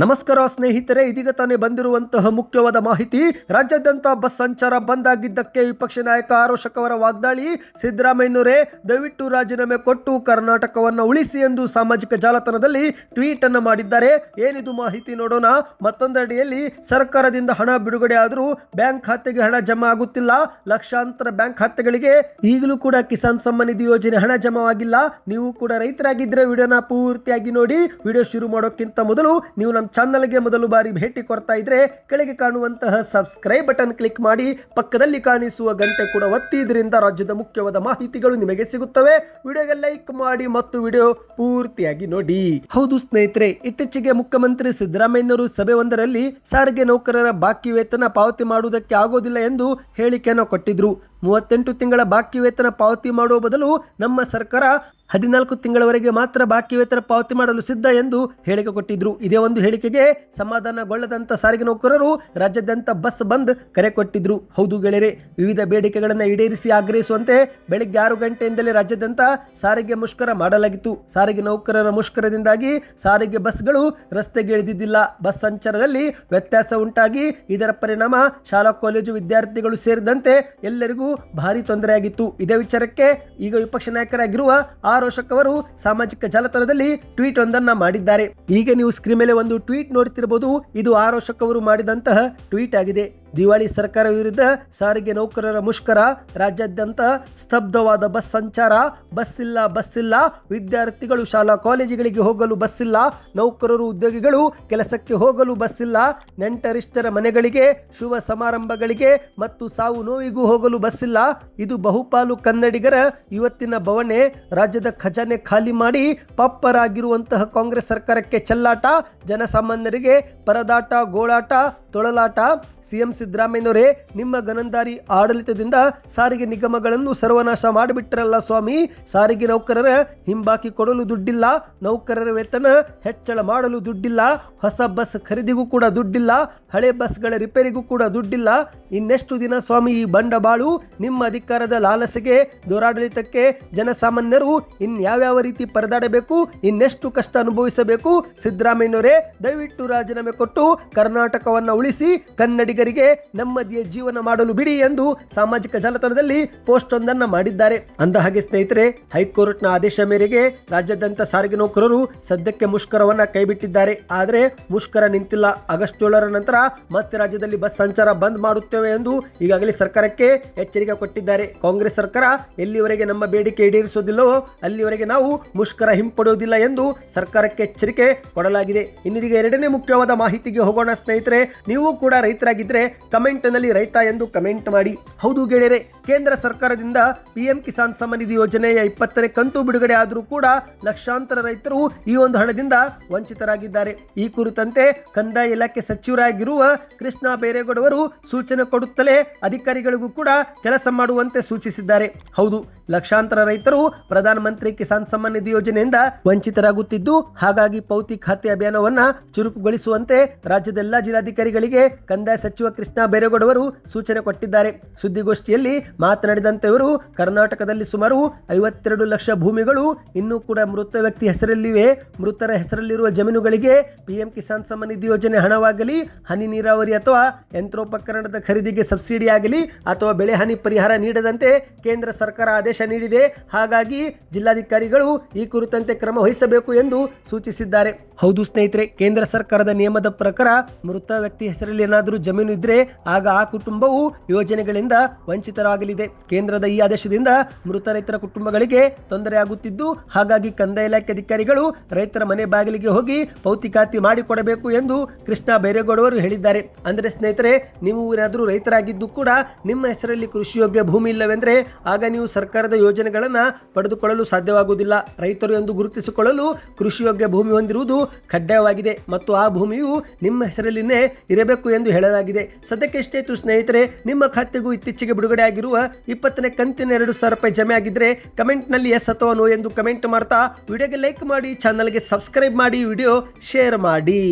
ನಮಸ್ಕಾರ ಸ್ನೇಹಿತರೆ, ಇದೀಗ ತಾನೇ ಬಂದಿರುವಂತಹ ಮುಖ್ಯವಾದ ಮಾಹಿತಿ. ರಾಜ್ಯಾದ್ಯಂತ ಬಸ್ ಸಂಚಾರ ಬಂದ್ ಆಗಿದ್ದಕ್ಕೆ ವಿಪಕ್ಷ ನಾಯಕ ಆರೋಶಕ್ ಅವರ ವಾಗ್ದಾಳಿ. ಸಿದ್ದರಾಮಯ್ಯನವರೇ, ದಯವಿಟ್ಟು ರಾಜೀನಾಮೆ ಕೊಟ್ಟು ಕರ್ನಾಟಕವನ್ನು ಉಳಿಸಿ ಎಂದು ಸಾಮಾಜಿಕ ಜಾಲತಾಣದಲ್ಲಿ ಟ್ವೀಟ್ ಅನ್ನು ಮಾಡಿದ್ದಾರೆ. ಏನಿದು ಮಾಹಿತಿ ನೋಡೋಣ. ಮತ್ತೊಂದೆಡೆಯಲ್ಲಿ ಸರ್ಕಾರದಿಂದ ಹಣ ಬಿಡುಗಡೆ ಆದರೂ ಬ್ಯಾಂಕ್ ಖಾತೆಗೆ ಹಣ ಜಮಾ ಆಗುತ್ತಿಲ್ಲ. ಲಕ್ಷಾಂತರ ಬ್ಯಾಂಕ್ ಖಾತೆಗಳಿಗೆ ಈಗಲೂ ಕೂಡ ಕಿಸಾನ್ ಸಮ್ಮಾನ್ ನಿಧಿ ಯೋಜನೆ ಹಣ ಜಮಾವಾಗಿಲ್ಲ ನೀವು ಕೂಡ ರೈತರಾಗಿದ್ದರೆ ವಿಡಿಯೋನ ಪೂರ್ತಿಯಾಗಿ ನೋಡಿ. ವಿಡಿಯೋ ಶುರು ಮಾಡೋಕ್ಕಿಂತ ಮೊದಲು ನೀವು ನಮ್ಮ ಚಾನಲ್ಗೆ ಮೊದಲು ಬಾರಿ ಭೇಟಿ ಕೊಡ್ತಾ ಇದ್ರೆ ಕೆಳಗೆ ಕಾಣುವಂತಹ ಸಬ್ಸ್ಕ್ರೈಬ್ ಬಟನ್ ಕ್ಲಿಕ್ ಮಾಡಿ, ಪಕ್ಕದಲ್ಲಿ ಕಾಣಿಸುವ ಗಂಟೆ ಕೂಡ ಒತ್ತಿ ಇದರಿಂದ ರಾಜ್ಯದ ಮುಖ್ಯವಾದ ಮಾಹಿತಿಗಳು ನಿಮಗೆ ಸಿಗುತ್ತವೆ. ವಿಡಿಯೋಗೆ ಲೈಕ್ ಮಾಡಿ ಮತ್ತು ವಿಡಿಯೋ ಪೂರ್ತಿಯಾಗಿ ನೋಡಿ. ಹೌದು ಸ್ನೇಹಿತರೆ, ಇತ್ತೀಚೆಗೆ ಮುಖ್ಯಮಂತ್ರಿ ಸಿದ್ದರಾಮಯ್ಯನವರು ಸಭೆ ಒಂದರಲ್ಲಿ ಸಾರಿಗೆ ನೌಕರರ ಬಾಕಿ ವೇತನ ಪಾವತಿ ಮಾಡುವುದಕ್ಕೆ ಆಗೋದಿಲ್ಲ ಎಂದು ಹೇಳಿಕೆಯನ್ನು ಕೊಟ್ಟಿದ್ರು. ಮೂವತ್ತೆಂಟು ತಿಂಗಳ ಬಾಕಿ ವೇತನ ಪಾವತಿ ಮಾಡುವ ಬದಲು ನಮ್ಮ ಸರ್ಕಾರ ಹದಿನಾಲ್ಕು ತಿಂಗಳವರೆಗೆ ಮಾತ್ರ ಬಾಕಿ ವೇತನ ಪಾವತಿ ಮಾಡಲು ಸಿದ್ಧ ಎಂದು ಹೇಳಿಕೆ ಕೊಟ್ಟಿದ್ರು. ಇದೇ ಒಂದು ಹೇಳಿಕೆಗೆ ಸಮಾಧಾನಗೊಳ್ಳದಂತ ಸಾರಿಗೆ ನೌಕರರು ರಾಜ್ಯಾದ್ಯಂತ ಬಸ್ ಬಂದ್ ಕರೆ ಕೊಟ್ಟಿದ್ರು. ಹೌದು ಗೆಳೆಯರೆ, ವಿವಿಧ ಬೇಡಿಕೆಗಳನ್ನು ಈಡೇರಿಸಿ ಆಗ್ರಹಿಸುವಂತೆ ಬೆಳಗ್ಗೆ ಆರು ಗಂಟೆಯಿಂದಲೇ ರಾಜ್ಯಾದ್ಯಂತ ಸಾರಿಗೆ ಮುಷ್ಕರ ಮಾಡಲಾಗಿತ್ತು. ಸಾರಿಗೆ ನೌಕರರ ಮುಷ್ಕರದಿಂದಾಗಿ ಸಾರಿಗೆ ಬಸ್ಗಳು ರಸ್ತೆಗೆ ಇಳಿದಿದ್ದಿಲ್ಲ. ಬಸ್ ಸಂಚಾರದಲ್ಲಿ ವ್ಯತ್ಯಾಸ ಉಂಟಾಗಿ ಇದರ ಪರಿಣಾಮ ಶಾಲಾ, ಕಾಲೇಜು ವಿದ್ಯಾರ್ಥಿಗಳು ಸೇರಿದಂತೆ ಎಲ್ಲರಿಗೂ ಭಾರಿ ತೊಂದರೆಯಾಗಿತ್ತು ಇದೇ ವಿಚಾರಕ್ಕೆ ಈಗ ವಿಪಕ್ಷ ನಾಯಕರಾಗಿರುವ ಆರ್ ಅಶೋಕ್ ಅವರು ಸಾಮಾಜಿಕ ಜಾಲತಾಣದಲ್ಲಿ ಟ್ವೀಟ್ ಒಂದನ್ನ ಮಾಡಿದ್ದಾರೆ. ಈಗ ನೀವು ಸ್ಕ್ರೀನ್ ಮೇಲೆ ಒಂದು ಟ್ವೀಟ್ ನೋಡ್ತಿರಬಹುದು ಇದು ಆರ್ ಅಶೋಕ್ ಅವರು ಮಾಡಿದಂತಹ ಟ್ವೀಟ್ ಆಗಿದೆ. ದಿವಾಳಿ ಸರ್ಕಾರ ವಿರುದ್ಧ ಸಾರಿಗೆ ನೌಕರರ ಮುಷ್ಕರ, ರಾಜ್ಯಾದ್ಯಂತ ಸ್ತಬ್ಧವಾದ ಬಸ್ ಸಂಚಾರ, ಬಸ್ ಇಲ್ಲ ಬಸ್ ಇಲ್ಲ, ವಿದ್ಯಾರ್ಥಿಗಳು ಶಾಲಾ ಕಾಲೇಜುಗಳಿಗೆ ಹೋಗಲು ಬಸ್ ಇಲ್ಲ, ನೌಕರರು ಉದ್ಯೋಗಿಗಳು ಕೆಲಸಕ್ಕೆ ಹೋಗಲು ಬಸ್ ಇಲ್ಲ, ನೆಂಟರಿಷ್ಟರ ಮನೆಗಳಿಗೆ, ಶುಭ ಸಮಾರಂಭಗಳಿಗೆ ಮತ್ತು ಸಾವು ನೋವಿಗೂ ಹೋಗಲು ಬಸ್ ಇಲ್ಲ. ಇದು ಬಹುಪಾಲು ಕನ್ನಡಿಗರ ಇವತ್ತಿನ ಬವಣೆ. ರಾಜ್ಯದ ಖಜಾನೆ ಖಾಲಿ ಮಾಡಿ ಪಪ್ಪರಾಗಿರುವಂತಹ ಕಾಂಗ್ರೆಸ್ ಸರ್ಕಾರಕ್ಕೆ ಚೆಲ್ಲಾಟ, ಜನಸಾಮಾನ್ಯರಿಗೆ ಪರದಾಟ, ಗೋಳಾಟ, ತೊಳಲಾಟ. ಸಿಎಂ ಸಿದ್ದರಾಮಯ್ಯನವರೇ, ನಿಮ್ಮ ಗನಂದಾರಿ ಆಡಳಿತದಿಂದ ಸಾರಿಗೆ ನಿಗಮಗಳನ್ನು ಸರ್ವನಾಶ ಮಾಡಿಬಿಟ್ಟರಲ್ಲ ಸ್ವಾಮಿ. ಸಾರಿಗೆ ನೌಕರರ ಹಿಂಬಾಕಿ ಕೊಡಲು ದುಡ್ಡಿಲ್ಲ, ನೌಕರರ ವೇತನ ಹೆಚ್ಚಳ ಮಾಡಲು ದುಡ್ಡಿಲ್ಲ, ಹೊಸ ಬಸ್ ಖರೀದಿಗೂ ಕೂಡ ದುಡ್ಡಿಲ್ಲ, ಹಳೆ ಬಸ್ಗಳ ರಿಪೇರಿಗೂ ಕೂಡ ದುಡ್ಡಿಲ್ಲ. ಇನ್ನೆಷ್ಟು ದಿನ ಸ್ವಾಮಿ ಈ ಬಂಡಬಾಳು ನಿಮ್ಮ ಅಧಿಕಾರದ ಲಾಲಸೆಗೆ, ದುರಾಡಳಿತಕ್ಕೆ ಜನಸಾಮಾನ್ಯರು ಇನ್ಯಾವ್ಯಾವ ರೀತಿ ಪರದಾಡಬೇಕು, ಇನ್ನೆಷ್ಟು ಕಷ್ಟ ಅನುಭವಿಸಬೇಕು? ಸಿದ್ದರಾಮಯ್ಯನವರೇ, ದಯವಿಟ್ಟು ರಾಜೀನಾಮೆ ಕೊಟ್ಟು ಕರ್ನಾಟಕವನ್ನು ಉಳಿಸಿ, ಕನ್ನಡಿಗರಿಗೆ ನೆಮ್ಮದಿಯ ಜೀವನ ಮಾಡಲು ಬಿಡಿ ಎಂದು ಸಾಮಾಜಿಕ ಜಾಲತಾಣದಲ್ಲಿ ಪೋಸ್ಟ್ ಒಂದನ್ನ ಮಾಡಿದ್ದಾರೆ. ಅಂದ ಹಾಗೆ ಸ್ನೇಹಿತರೆ, ಹೈಕೋರ್ಟ್ನ ಆದೇಶ ಮೇರೆಗೆ ರಾಜ್ಯಾದ್ಯಂತ ಸಾರಿಗೆ ನೌಕರರು ಸದ್ಯಕ್ಕೆ ಮುಷ್ಕರವನ್ನ ಕೈಬಿಟ್ಟಿದ್ದಾರೆ. ಆದರೆ ಮುಷ್ಕರ ನಿಂತಿಲ್ಲ. ಆಗಸ್ಟ್ ಏಳರ ನಂತರ ಮತ್ತೆ ರಾಜ್ಯದಲ್ಲಿ ಬಸ್ ಸಂಚಾರ ಬಂದ್ ಮಾಡುತ್ತೇವೆ ಎಂದು ಈಗಾಗಲೇ ಸರ್ಕಾರಕ್ಕೆ ಎಚ್ಚರಿಕೆ ಕೊಟ್ಟಿದ್ದಾರೆ. ಕಾಂಗ್ರೆಸ್ ಸರ್ಕಾರ ಎಲ್ಲಿವರೆಗೆ ನಮ್ಮ ಬೇಡಿಕೆ ಈಡೇರಿಸುವುದಿಲ್ಲವೋ ಅಲ್ಲಿವರೆಗೆ ನಾವು ಮುಷ್ಕರ ಹಿಂಪಡೆಯುವುದಿಲ್ಲ ಎಂದು ಸರ್ಕಾರಕ್ಕೆ ಎಚ್ಚರಿಕೆ ಕೊಡಲಾಗಿದೆ. ಇನ್ನಿದೀಗ ಎರಡನೇ ಮುಖ್ಯವಾದ ಮಾಹಿತಿಗೆ ಹೋಗೋಣ ಸ್ನೇಹಿತರೆ. ನೀವು ಕೂಡ ರೈತರಾಗಿದ್ದರೆ ಕಮೆಂಟ್ನಲ್ಲಿ ರೈತ ಎಂದು ಕಮೆಂಟ್ ಮಾಡಿ. ಹೌದು ಗೆಳೆಯರೆ, ಕೇಂದ್ರ ಸರ್ಕಾರದಿಂದ ಪಿಎಂ ಕಿಸಾನ್ ಸಮ್ಮಾನ್ ನಿಧಿ ಯೋಜನೆಯ ಇಪ್ಪತ್ತನೇ ಕಂತು ಬಿಡುಗಡೆ ಆದರೂ ಕೂಡ ಲಕ್ಷಾಂತರ ರೈತರು ಈ ಒಂದು ಹಣದಿಂದ ವಂಚಿತರಾಗಿದ್ದಾರೆ. ಈ ಕುರಿತಂತೆ ಕಂದಾಯ ಇಲಾಖೆ ಸಚಿವರಾಗಿರುವ ಕೃಷ್ಣ ಬೈರೇಗೌಡವರು ಸೂಚನೆ ಕೊಡುತ್ತಲೇ ಅಧಿಕಾರಿಗಳಿಗೂ ಕೂಡ ಕೆಲಸ ಮಾಡುವಂತೆ ಸೂಚಿಸಿದ್ದಾರೆ. ಹೌದು ಲಕ್ಷಾಂತರ ರೈತರು ಪ್ರಧಾನಮಂತ್ರಿ ಕಿಸಾನ್ ಸಮ್ಮಾನ್ ನಿಧಿ ಯೋಜನೆಯಿಂದ ವಂಚಿತರಾಗುತ್ತಿದ್ದು, ಹಾಗಾಗಿ ಪೌತಿ ಖಾತೆ ಅಭಿಯಾನವನ್ನ ಚುರುಕುಗೊಳಿಸುವಂತೆ ರಾಜ್ಯದ ಎಲ್ಲಾ ಜಿಲ್ಲಾಧಿಕಾರಿಗಳಿಗೆ ಕಂದಾಯ ಸಚಿವ ಕೃಷ್ಣ ಬೈರೇಗೌಡವರು ಸೂಚನೆ ಕೊಟ್ಟಿದ್ದಾರೆ. ಸುದ್ದಿಗೋಷ್ಠಿಯಲ್ಲಿ ಮಾತನಾಡಿದಂತೆ ಇವರು ಕರ್ನಾಟಕದಲ್ಲಿ ಸುಮಾರು ಐವತ್ತೆರಡು ಲಕ್ಷ ಭೂಮಿಗಳು, ಇನ್ನೂ ಕೂಡ ಮೃತ ವ್ಯಕ್ತಿ ಹೆಸರಲ್ಲಿವೆ. ಮೃತರ ಹೆಸರಲ್ಲಿರುವ ಜಮೀನುಗಳಿಗೆ ಪಿಎಂ ಕಿಸಾನ್ ಸಮ್ಮಾನ್ ನಿಧಿ ಯೋಜನೆ ಹಣವಾಗಲಿ, ಹನಿ ನೀರಾವರಿ ಅಥವಾ ಯಂತ್ರೋಪಕರಣದ ಖರೀದಿಗೆ ಸಬ್ಸಿಡಿ ಆಗಲಿ ಅಥವಾ ಬೆಳೆ ಹಾನಿ ಪರಿಹಾರ ನೀಡದಂತೆ ಕೇಂದ್ರ ಸರ್ಕಾರ ಆದೇಶ ನೀಡಿದೆ. ಹಾಗಾಗಿ ಜಿಲ್ಲಾಧಿಕಾರಿಗಳು ಈ ಕುರಿತಂತೆ ಕ್ರಮ ವಹಿಸಬೇಕು ಎಂದು ಸೂಚಿಸಿದ್ದಾರೆ. ಹೌದು ಸ್ನೇಹಿತರೆ, ಕೇಂದ್ರ ಸರ್ಕಾರದ ನಿಯಮದ ಪ್ರಕಾರ ಮೃತ ವ್ಯಕ್ತಿ ಹೆಸರಲ್ಲಿ ಏನಾದರೂ ಜಮೀನು ಇದ್ರೆ ಆಗ ಆ ಕುಟುಂಬವು ಯೋಜನೆಗಳಿಂದ ವಂಚಿತರಾಗಲಿದೆ. ಕೇಂದ್ರದ ಈ ಆದೇಶದಿಂದ ಮೃತ ರೈತರ ಕುಟುಂಬಗಳಿಗೆ ತೊಂದರೆಯಾಗುತ್ತಿದ್ದು ಹಾಗಾಗಿ ಕಂದಾಯ ಇಲಾಖೆ ಅಧಿಕಾರಿಗಳು ರೈತರ ಮನೆ ಬಾಗಿಲಿಗೆ ಹೋಗಿ ಪೌತಿಕಾತಿ ಮಾಡಿಕೊಡಬೇಕು ಎಂದು ಕೃಷ್ಣ ಬೈರೇಗೌಡವರು ಹೇಳಿದ್ದಾರೆ. ಅಂದರೆ ಸ್ನೇಹಿತರೆ, ನೀವು ಏನಾದರೂ ರೈತರಾಗಿದ್ದು ಕೂಡ ನಿಮ್ಮ ಹೆಸರಲ್ಲಿ ಕೃಷಿಯೋಗ್ಯ ಭೂಮಿ ಇಲ್ಲವೆಂದರೆ ಆಗ ನೀವು ಸರ್ಕಾರದ ಯೋಜನೆಗಳನ್ನು ಪಡೆದುಕೊಳ್ಳಲು ಸಾಧ್ಯವಾಗುವುದಿಲ್ಲ. ರೈತರು ಎಂದು ಗುರುತಿಸಿಕೊಳ್ಳಲು ಕೃಷಿಯೋಗ್ಯ ಭೂಮಿ ಹೊಂದಿರುವುದು ಕಡ್ಡಾಯವಾಗಿದೆ ಮತ್ತು ಆ ಭೂಮಿಯು ನಿಮ್ಮ ಹೆಸರಲ್ಲಿನೇ ಇರಬೇಕು ಎಂದು ಹೇಳಲಾಗಿದೆ. ಸದ್ಯಕ್ಕೆ ಸ್ನೇಹಿತರೆ, ನಿಮ್ಮ ಖಾತೆಗೂ ಇತ್ತೀಚೆಗೆ ಬಿಡುಗಡೆ ಆಗಿರುವ ಇಪ್ಪತ್ತನೇ ಕಂತಿನ ಎರಡು ಸಾವಿರ ರೂಪಾಯಿ ಜಮೆ ಆಗಿದ್ರೆ ಕಮೆಂಟ್ನಲ್ಲಿ ಎಸ್ ಅಥವಾ ನೋ ಎಂದು ಕಮೆಂಟ್ ಮಾಡ್ತಾ, ವಿಡಿಯೋಗೆ ಲೈಕ್ ಮಾಡಿ, ಚಾನಲ್ಗೆ ಸಬ್ಸ್ಕ್ರೈಬ್ ಮಾಡಿ, ವಿಡಿಯೋ ಶೇರ್ ಮಾಡಿ.